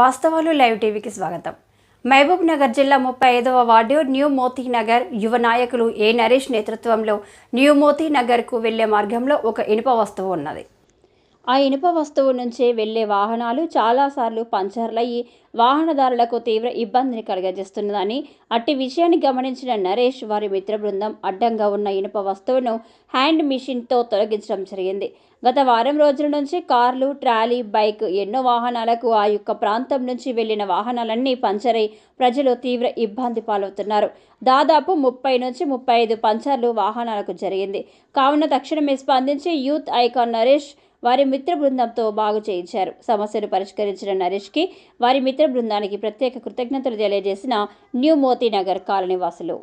వాస్తవాలు లైవ్ టీవీకి స్వాగతం. మహబూబ్ నగర్ జిల్లా ముప్పై ఐదవ వార్డు న్యూ మోతీ నగర్ యువ నాయకులు ఏ నరేష్ నేతృత్వంలో న్యూ మోతీ నగర్కు వెళ్ళే మార్గంలో ఒక ఇనుప వస్తువు ఉన్నది. ఆ ఇనుప వస్తువు నుంచి వెళ్ళే వాహనాలు చాలాసార్లు పంచర్లయ్యి వాహనదారులకు తీవ్ర ఇబ్బందిని కలుగజేస్తున్నదని అట్టి విషయాన్ని గమనించిన నరేష్ వారి మిత్ర బృందం అడ్డంగా ఉన్న ఇనుప వస్తువును హ్యాండ్ మిషన్తో తొలగించడం జరిగింది. గత వారం రోజుల నుంచి కార్లు ట్రాలీ బైక్ ఎన్నో వాహనాలకు ఆ యొక్క ప్రాంతం నుంచి వెళ్ళిన వాహనాలన్నీ పంచరై ప్రజలు తీవ్ర ఇబ్బంది పాలవుతున్నారు. దాదాపు ముప్పై నుంచి ముప్పై ఐదు పంచర్లు వాహనాలకు జరిగింది. కావున తక్షణమే స్పందించి యూత్ ఐకాన్ నరేష్ వారి మిత్ర బృందంతో బాగు చేయించారు. సమస్యను పరిష్కరించిన నరేష్కి వారి మిత్ర బృందానికి ప్రత్యేక కృతజ్ఞతలు తెలియజేసిన న్యూ మోతీనగర్ నగర్ కాలనీవాసులు